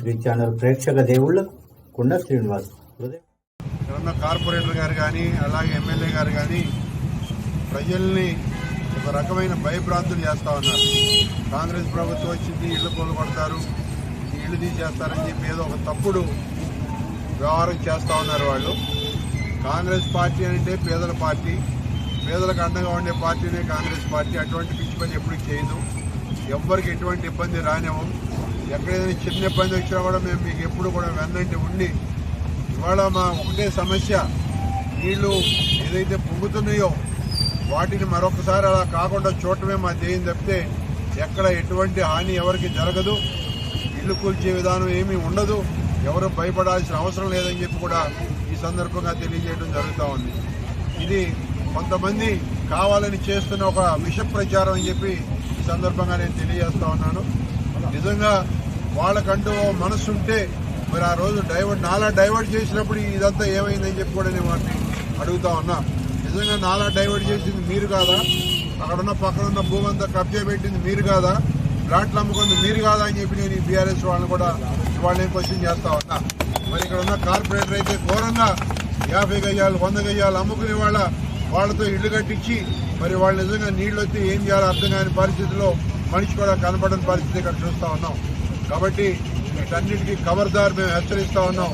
Three channel ప్రేక్షక దేవుళ్ళకు కుండ శ్రీనివాస్ కార్పొరేటర్ గారు కానీ అలాగే ఎమ్మెల్యే గారు కానీ ప్రజల్ని ఒక రకమైన భయభ్రాంతులు చేస్తా ఉన్నారు. కాంగ్రెస్ ప్రభుత్వం వచ్చింది ఇళ్ళు కొడతారు ఇళ్ళు తీసేస్తారని చెప్పి ఏదో ఒక తప్పుడు వ్యవహారం చేస్తూ ఉన్నారు వాళ్ళు. కాంగ్రెస్ పార్టీ అంటే పేదల పార్టీ. పేదలకు అండగా ఉండే పార్టీనే కాంగ్రెస్ పార్టీ. అటువంటి పిచ్చి పని ఎప్పుడు చేయదు. ఎవ్వరికి ఎటువంటి ఇబ్బంది రానివ్వం ఎక్కడైనా చిన్న ఇబ్బంది వచ్చినా కూడా మేము మీకు ఎప్పుడు కూడా వెన్నంటి ఉండి ఇవాళ మా ఒకటే సమస్య నీళ్ళు ఏదైతే పొంగుతున్నాయో వాటిని మరొకసారి అలా కాకుండా చూడటమే మా ధ్యేయం తప్పితే ఎక్కడ ఎటువంటి హాని ఎవరికి జరగదు. ఇల్లు కూల్చే విధానం ఏమీ ఉండదు. ఎవరు భయపడాల్సిన అవసరం లేదని చెప్పి కూడా ఈ సందర్భంగా తెలియజేయడం జరుగుతూ ఉంది. ఇది కొంతమంది కావాలని చేస్తున్న ఒక విష ప్రచారం అని చెప్పి ఈ సందర్భంగా నేను తెలియజేస్తా ఉన్నాను. నిజంగా వాళ్ళకంటూ మనసుంటే మరి ఆ రోజు డైవర్ట్ నాలా డైవర్ట్ చేసినప్పుడు ఇదంతా ఏమైందని చెప్పి కూడా నేను వాటిని అడుగుతా ఉన్నా. నిజంగా నాలా డైవర్ట్ చేసింది మీరు కాదా? అక్కడున్న పక్కన ఉన్న భూమి అంతా కబ్జా పెట్టింది మీరు కాదా? ప్లాట్లు అమ్ముకుంది మీరు కాదా అని చెప్పి నేను ఈ బీఆర్ఎస్ వాళ్ళని కూడా వాళ్ళని క్వశ్చన్ చేస్తా ఉన్నా. మరి ఇక్కడ ఉన్న కార్పొరేటర్ అయితే ఘోరంగా యాభై గజాలు వంద గజాలు అమ్ముకునే వాళ్ళ వాళ్ళతో ఇల్లు కట్టించి మరి వాళ్ళు నిజంగా నీళ్ళు వచ్చి ఏం చేయాలో అర్థం కాని పరిస్థితిలో మనిషి కూడా కనపడని పరిస్థితి ఇక్కడ చూస్తా ఉన్నాం. కాబట్టి వీటన్నిటికీ ఖబర్దార్ మేము హెచ్చరిస్తా ఉన్నాం.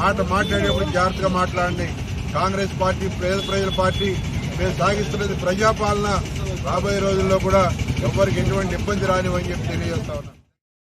మాట మాట్లాడేప్పుడు జాగ్రత్తగా మాట్లాడండి. కాంగ్రెస్ పార్టీ పేద ప్రజల పార్టీ మేము సాగిస్తున్నది ప్రజాపాలన రాబోయే రోజుల్లో కూడా ఎవరికి ఎటువంటి ఇబ్బంది రానివని చెప్పి తెలియజేస్తా ఉన్నాం.